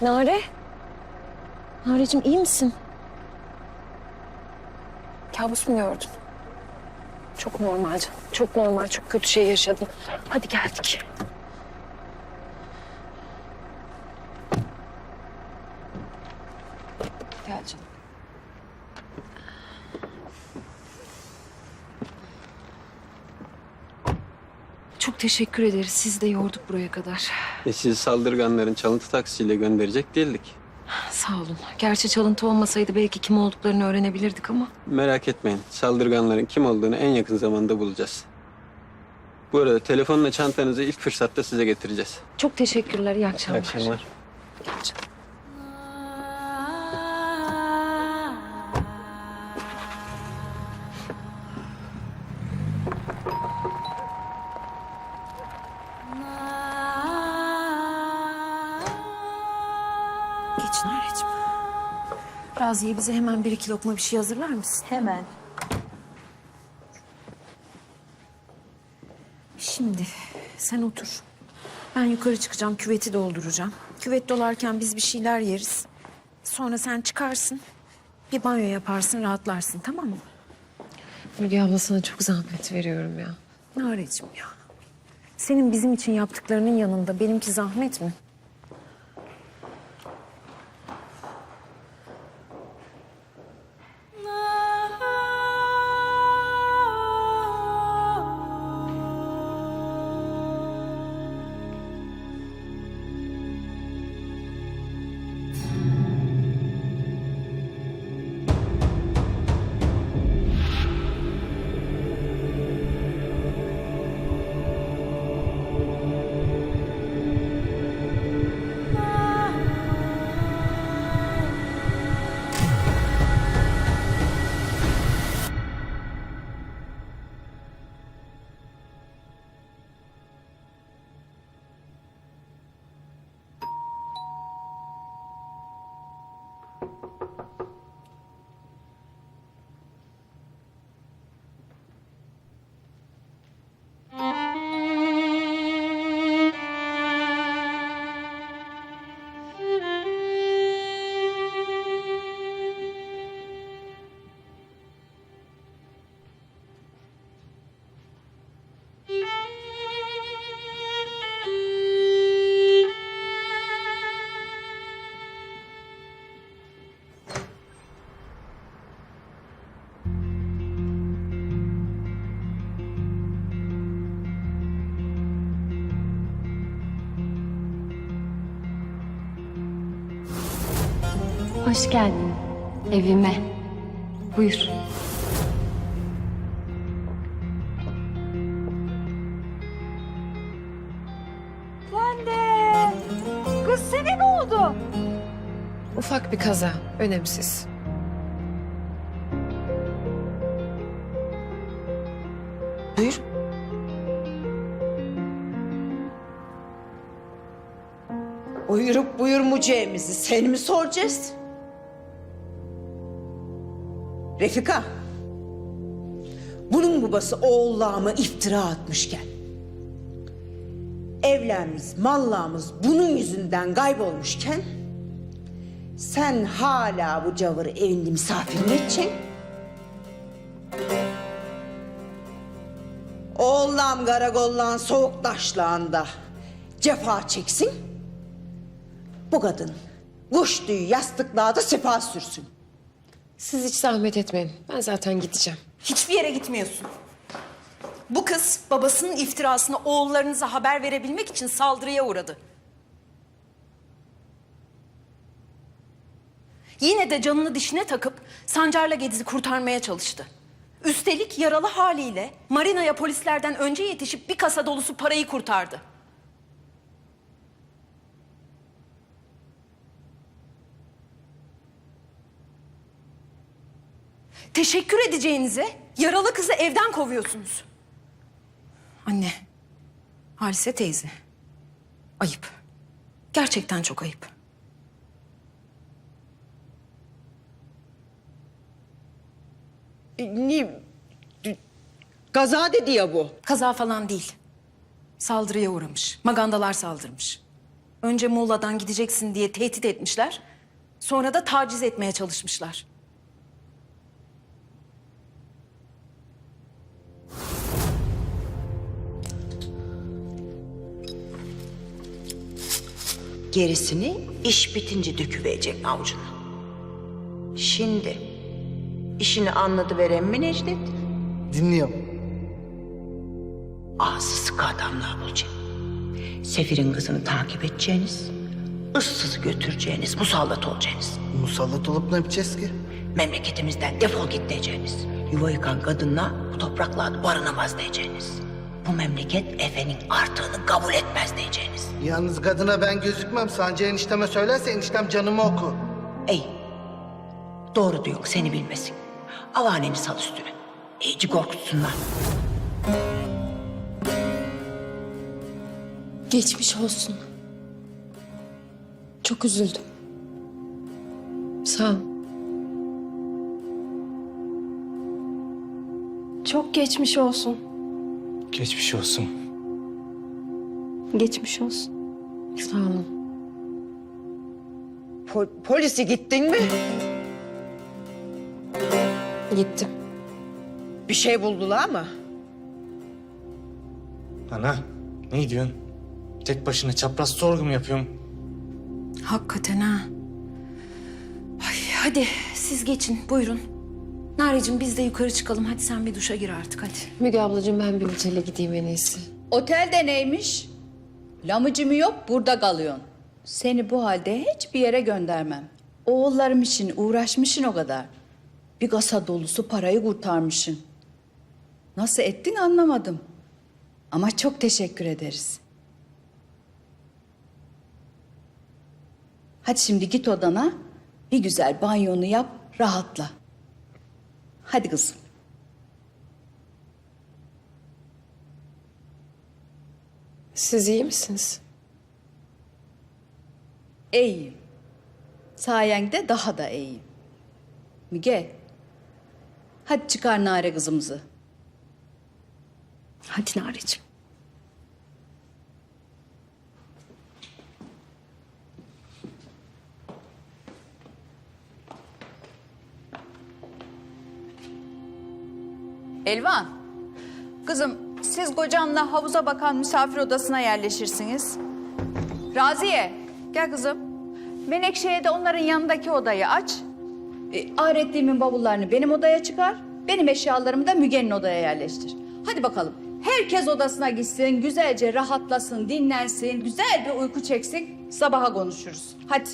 Nare? Nare'cim iyi misin? Kabus mu gördün? Çok normal canım. Çok normal. Çok kötü şey yaşadın. Hadi geldik. Gel canım. Çok teşekkür ederiz. Siz de yorduk buraya kadar. E sizi saldırganların çalıntı taksiyle gönderecek değildik. Sağ olun. Gerçi çalıntı olmasaydı belki kim olduklarını öğrenebilirdik ama. Merak etmeyin. Saldırganların kim olduğunu en yakın zamanda bulacağız. Bu arada telefonla çantanızı ilk fırsatta size getireceğiz. Çok teşekkürler. İyi İyi akşamlar. akşamlar. Raziye bize hemen bir iki lokma bir şey hazırlar mısın? Hemen. Şimdi sen otur. Ben yukarı çıkacağım, küveti dolduracağım. Küvet dolarken biz bir şeyler yeriz. Sonra sen çıkarsın, bir banyo yaparsın, rahatlarsın tamam mı? Müge abla sana çok zahmet veriyorum ya. Nare'cim ya. Senin bizim için yaptıklarının yanında benimki zahmet mi? Hoş geldin evime. Buyur. Kız sene ne oldu? Ufak bir kaza, önemsiz. Buyur. Uyurup buyurmayacağımızı sen mi soracağız? Refika. Bunun babası oğullarıma iftira atmışken. Evlerimiz, mallağımız bunun yüzünden kaybolmuşken... ...sen hala bu cavırı evinde misafir mi edeceksin? Oğullam karakollan soğuk taşlağında cefa çeksin. Bu kadın kuş tüyü yastıklarda sefa sürsün. Siz hiç zahmet etmeyin. Ben zaten gideceğim. Hiçbir yere gitmiyorsun. Bu kız babasının iftirasını oğullarınıza haber verebilmek için saldırıya uğradı. Yine de canını dişine takıp Sancar'la Gediz'i kurtarmaya çalıştı. Üstelik yaralı haliyle marinaya polislerden önce yetişip bir kasa dolusu parayı kurtardı. Teşekkür edeceğinize yaralı kızı evden kovuyorsunuz. Anne, Halise teyze. Ayıp. Gerçekten çok ayıp. Ne? Gaza dedi ya bu. Kaza falan değil. Saldırıya uğramış. Magandalar saldırmış. Önce Muğla'dan gideceksin diye tehdit etmişler. Sonra da taciz etmeye çalışmışlar. Gerisini iş bitince döküverecek avucuna. Şimdi işini anladı veren mi Necdet? Dinliyorum. Ağzı sıkı adamlar bulacak. Sefir'in kızını takip edeceğiniz, ıssız götüreceğiniz, musallat olacaksınız. Musallat olup ne yapacağız ki? Memleketimizden defol git diyeceğiniz. Yuva yıkan kadınla bu topraklarda barınamaz diyeceğiniz. Bu memleket efenin artığını kabul etmez diyeceğiniz. Yalnız kadına ben gözükmem. Sancı enişteme söylerse eniştem canımı oku. Ey, doğru diyor seni bilmesin. Avaneni sal üstüne. İyice korkutsunlar. Geçmiş olsun. Çok üzüldüm. Sağ ol. Çok geçmiş olsun. Geçmiş olsun. Geçmiş olsun. Sağ olun. Po- polisi gittin mi? Gittim. Bir şey buldular mı? Ana ne diyorsun? Tek başına çapraz sorgu mu yapıyorum? Hakikaten ha. Ay, hadi siz geçin buyurun. Nareciğim biz de yukarı çıkalım. Hadi sen bir duşa gir artık hadi. Müge ablacığım ben bir otele gideyim en iyisi. Otelde neymiş? Lamıcımı yok burada kalıyorsun. Seni bu halde hiçbir yere göndermem. Oğullarım için uğraşmışsın o kadar. Bir kasa dolusu parayı kurtarmışsın. Nasıl ettin anlamadım. Ama çok teşekkür ederiz. Hadi şimdi git odana, bir güzel banyonu yap, rahatla. Hadi kızım. Siz iyi misiniz? İyiyim. Sayende daha da iyiyim. Müge, hadi çıkar Nare kızımızı. Hadi Nareciğim. Elvan, kızım siz kocanla havuza bakan misafir odasına yerleşirsiniz. Raziye, gel kızım. Menekşe'ye de onların yanındaki odayı aç. E, Ahretliğimin bavullarını benim odaya çıkar. Benim eşyalarımı da Müge'nin odaya yerleştir. Hadi bakalım. Herkes odasına gitsin, güzelce rahatlasın, dinlensin, güzel bir uyku çeksin. Sabaha konuşuruz. Hadi.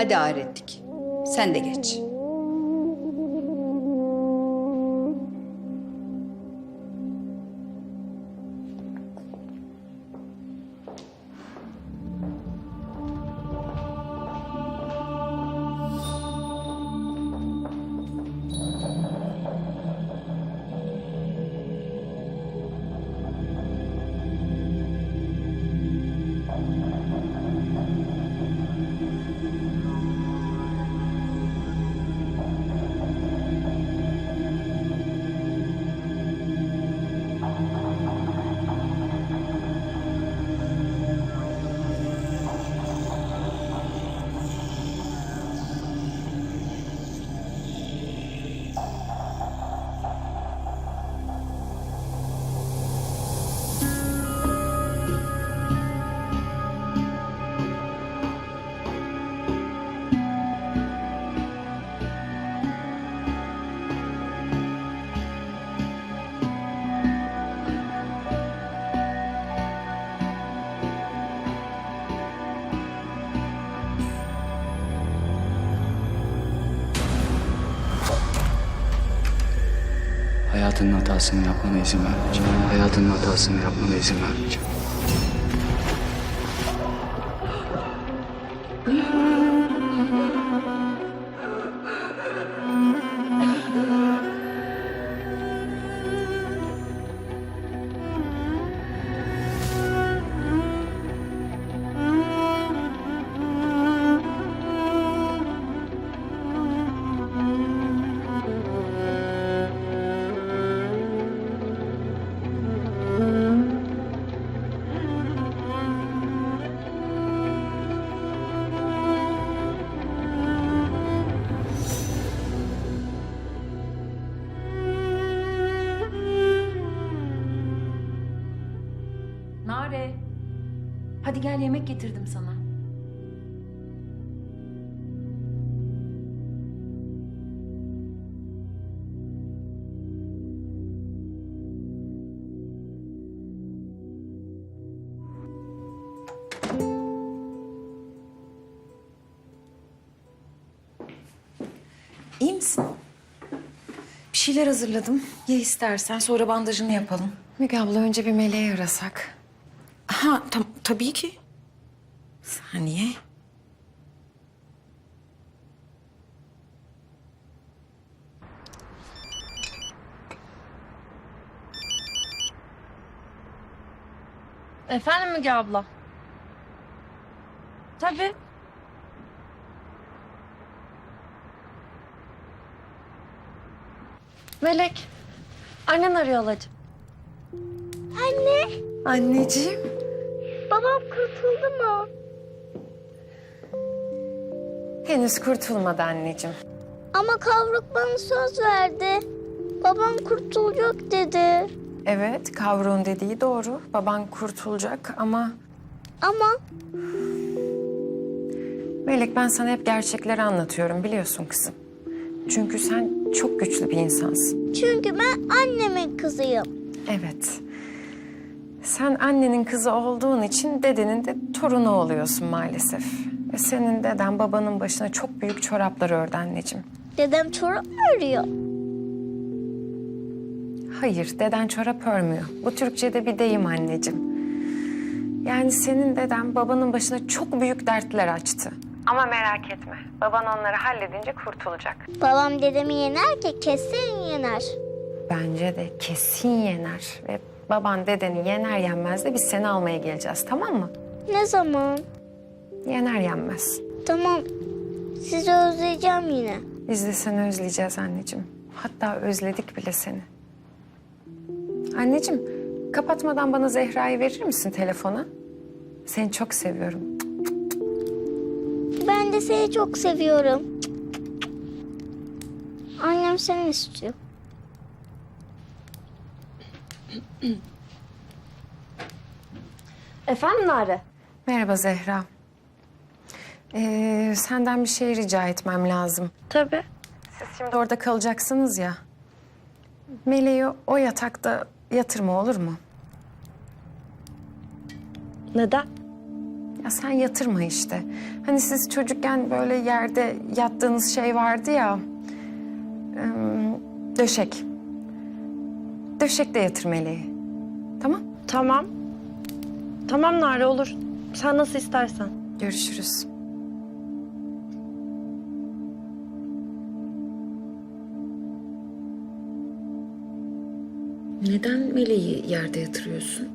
Hadi Ahretlik. Sen de geç. Hayatının hatasını yapmana izin vermeyeceğim. Hayatının hatasını yapmana izin vermeyeceğim. Hadi gel yemek getirdim sana. İyi misin? Bir şeyler hazırladım. Ye istersen sonra bandajını yapalım. Müge abla önce bir meleği arasak. Ha tam, tabii ki. Saniye. Efendim Müge abla? Tabii. Melek. Annen arıyor halacığım. Anneciğim. Babam kurtuldu mu? Henüz kurtulmadı anneciğim. Ama kavruk bana söz verdi. Babam kurtulacak dedi. Evet, Kavruğun dediği doğru. Baban kurtulacak ama... Ama Melek ben sana hep gerçekleri anlatıyorum biliyorsun kızım. Çünkü sen çok güçlü bir insansın. çünkü ben annemin kızıyım. Evet. Sen annenin kızı olduğun için dedenin de torunu oluyorsun maalesef. Ve senin deden babanın başına çok büyük çoraplar ördü anneciğim. Dedem çorap mı örüyor? Hayır, deden çorap örmüyor. Bu Türkçe'de bir deyim anneciğim. Yani senin deden babanın başına çok büyük dertler açtı. Ama merak etme, baban onları halledince kurtulacak. Babam dedemi yener ki kesin yener. Bence de kesin yener. Ve baban dedeni yener yenmez de biz seni almaya geleceğiz, tamam mı? Ne zaman? Yener yenmez. Tamam. Sizi özleyeceğim yine. Biz de seni özleyeceğiz anneciğim. Hatta özledik bile seni. Anneciğim, kapatmadan bana Zehra'yı verir misin telefona? Seni çok seviyorum. Ben de seni çok seviyorum. Annem seni istiyor. Efendim Nare? Merhaba Zehra. Ee, senden bir şey rica etmem lazım. Tabii. Siz şimdi orada kalacaksınız ya. Meleği o yatakta yatırma olur mu? Neden? Ya sen yatırma işte. Hani siz çocukken böyle yerde yattığınız şey vardı ya. em, döşek. Döşekte yatır meleği. Tamam? Tamam. Tamam Nare olur. Sen nasıl istersen. Görüşürüz. Neden Meleği yerde yatırıyorsun?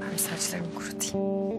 Ben saçlarımı kurutayım.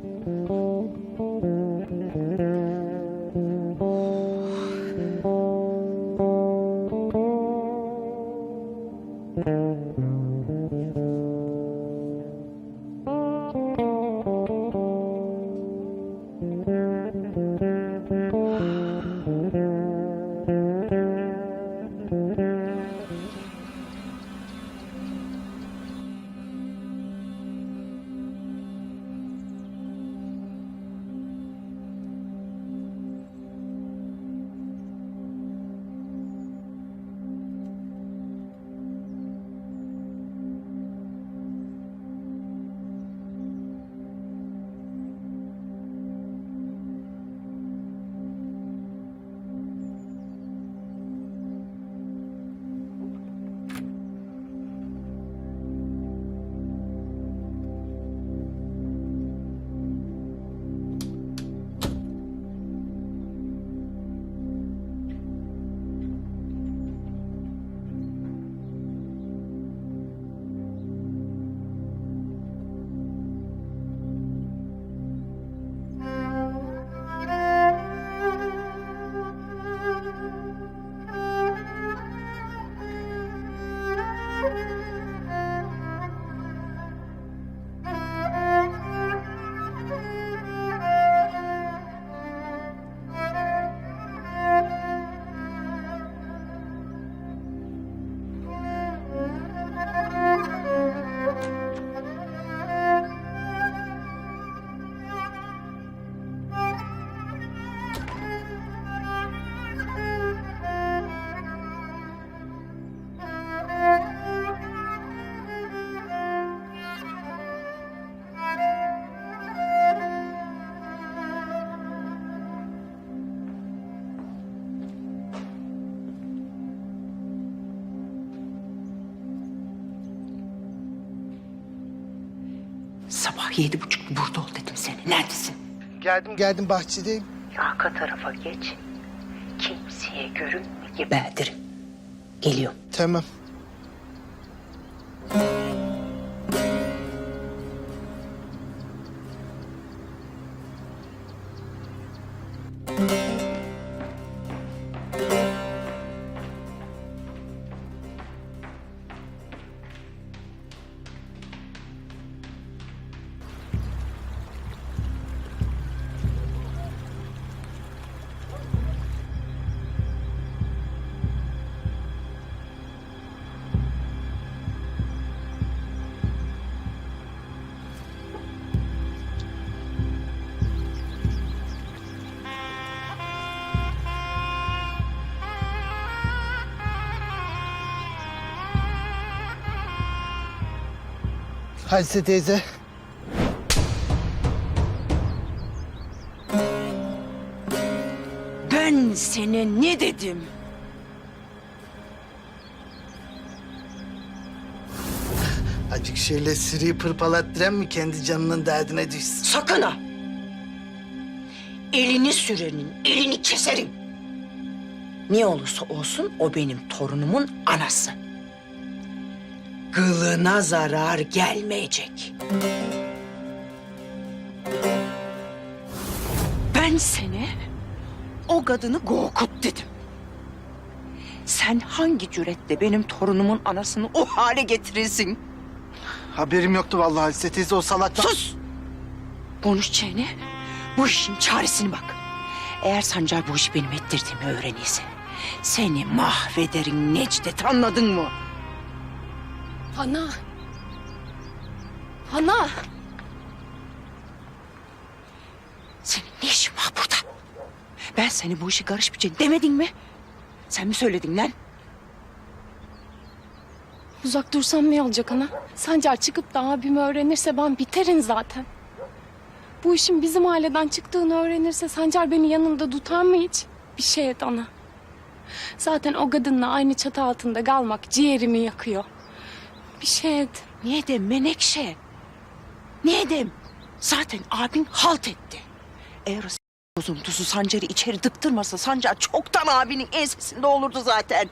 Yedi buçuk burada ol dedim seni. Neredesin? Geldim geldim bahçedeyim. Arka tarafa geç. Kimseye görünme gebertirim. Geliyorum. Tamam. Hadise teyze. Ben sana ne dedim? Acık şöyle sürüyü pırpalattıran mı kendi canının derdine düşsün? Sakın ha! Elini sürenin, elini keserim. Ne olursa olsun o benim torunumun anası. Kılına zarar gelmeyecek. Ben seni o kadını korkut dedim. Sen hangi cüretle benim torunumun anasını o hale getirirsin? Haberim yoktu vallahi Hadise teyze o salakla... Sus! Konuş çene. Bu işin çaresini bak. Eğer Sancar bu işi benim ettirdiğimi öğrenirse... ...seni mahvederim Necdet anladın mı? Ana. Ana. Senin ne işin var burada? Ben seni bu işe karışmayacaksın demedin mi? Sen mi söyledin lan? Uzak dursam ne olacak ana? Sancar çıkıp da abimi öğrenirse ben biterim zaten. Bu işin bizim aileden çıktığını öğrenirse Sancar beni yanında tutar mı hiç? Bir şey et ana. Zaten o kadınla aynı çatı altında kalmak ciğerimi yakıyor. Bir şey et. Niye de Menekşe? Niye de? Zaten abin halt etti. Eğer o bozuntusu Sancar'ı içeri tıktırmasa Sancar çoktan abinin ensesinde olurdu zaten.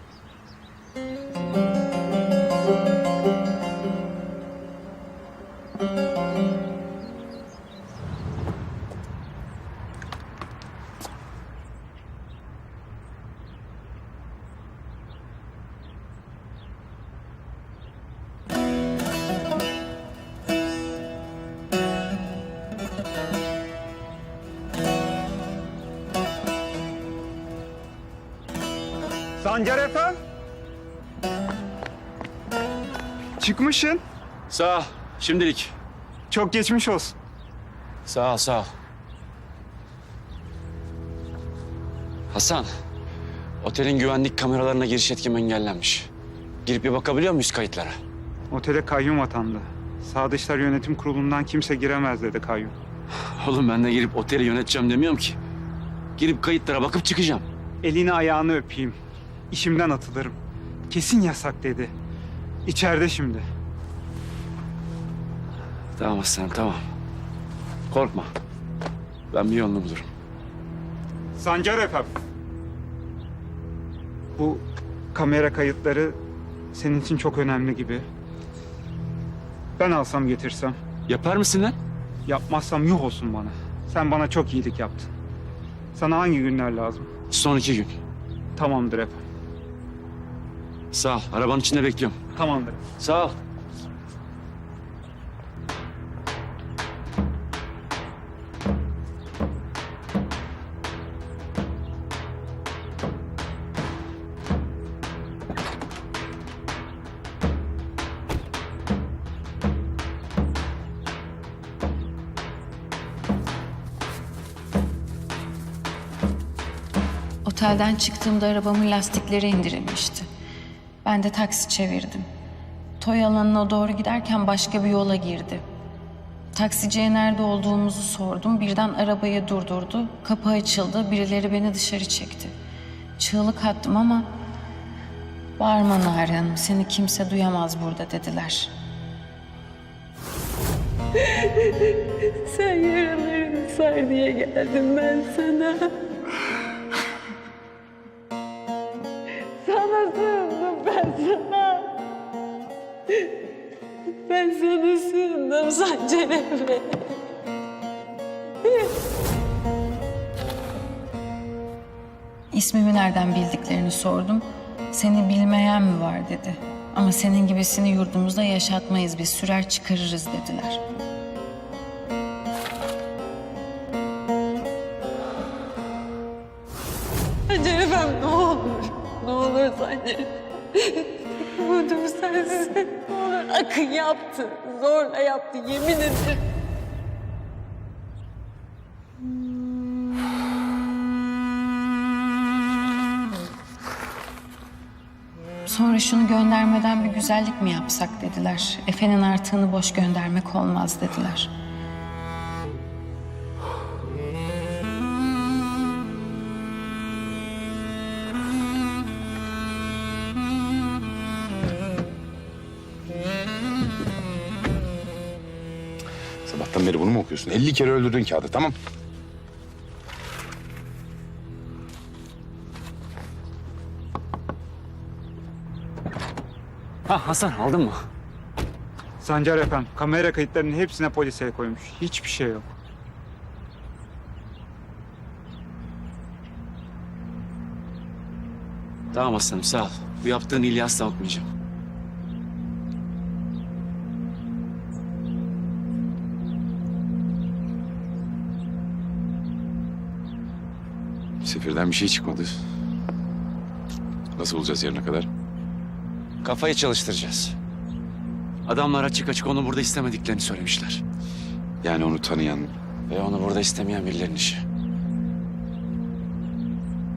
Çıkmışsın. Sağ ol. Şimdilik. Çok geçmiş olsun. Sağ ol, sağ ol. Hasan, otelin güvenlik kameralarına giriş etkim engellenmiş. Girip bir bakabiliyor muyuz kayıtlara? Otele kayyum atandı. Sağ Dışlar Yönetim Kurulu'ndan kimse giremez dedi kayyum. Oğlum ben de girip oteli yöneteceğim demiyorum ki. Girip kayıtlara bakıp çıkacağım. Elini ayağını öpeyim. İşimden atılırım. Kesin yasak dedi. İçeride şimdi. Tamam Hasan, tamam. Korkma. Ben bir yolunu bulurum. Sancar Efe. Bu kamera kayıtları senin için çok önemli gibi. Ben alsam getirsem. Yapar mısın lan? Yapmazsam yuh olsun bana. Sen bana çok iyilik yaptın. Sana hangi günler lazım? Son iki gün. Tamamdır efendim. Sağ ol. Arabanın içinde bekliyorum. Tamamdır. Sağ ol. Otelden çıktığımda arabamın lastikleri indirilmişti. Ben de taksi çevirdim. Toy alanına doğru giderken başka bir yola girdi. Taksiciye nerede olduğumuzu sordum. Birden arabayı durdurdu. Kapı açıldı. Birileri beni dışarı çekti. Çığlık attım ama... Bağırma Nari Hanım, seni kimse duyamaz burada dediler. Sen yaralarını sar diye geldim ben sana. İsmimi nereden bildiklerini sordum. Seni bilmeyen mi var dedi. Ama senin gibisini yurdumuzda yaşatmayız biz sürer çıkarırız dediler. Sancar efem ne olur. Ne olur Sancar. Umudum sensin. Ne olur Akın yaptı. Zorla yaptı yemin ederim. Sonra şunu göndermeden bir güzellik mi yapsak dediler. Efe'nin artığını boş göndermek olmaz dediler. Sabahtan beri bunu mu okuyorsun? 50 kere öldürdün kağıdı tamam. Hasan aldın mı? Sancar efendim kamera kayıtlarının hepsine polis el koymuş. Hiçbir şey yok. Tamam aslanım sağ ol. Bu yaptığın iyiliği asla unutmayacağım. Sefirden bir şey çıkmadı. Nasıl bulacağız yarına kadar? Kafayı çalıştıracağız. Adamlar açık açık onu burada istemediklerini söylemişler. Yani onu tanıyan Ve onu burada istemeyen birilerinin işi.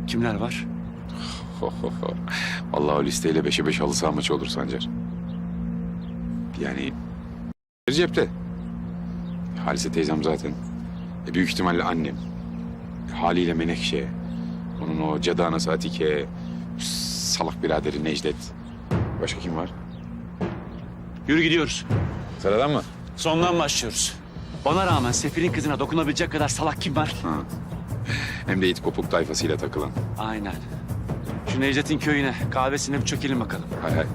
Kimler var? Vallahi o listeyle beşe beş halı saha maçı olur Sancar. Yani cepte. Halise teyzem zaten. E, büyük ihtimalle annem. Haliyle Menekşe. Onun o cadı anası Atike. Salak biraderi Necdet. Başka kim var? Yürü gidiyoruz. Sıradan mı? Sondan başlıyoruz. Bana rağmen Sefir'in kızına dokunabilecek kadar salak kim var? Ha. Hem de it kopuk tayfasıyla takılan. Aynen. Şu Necdet'in köyüne, kahvesine bir çökelim bakalım. Hay hay.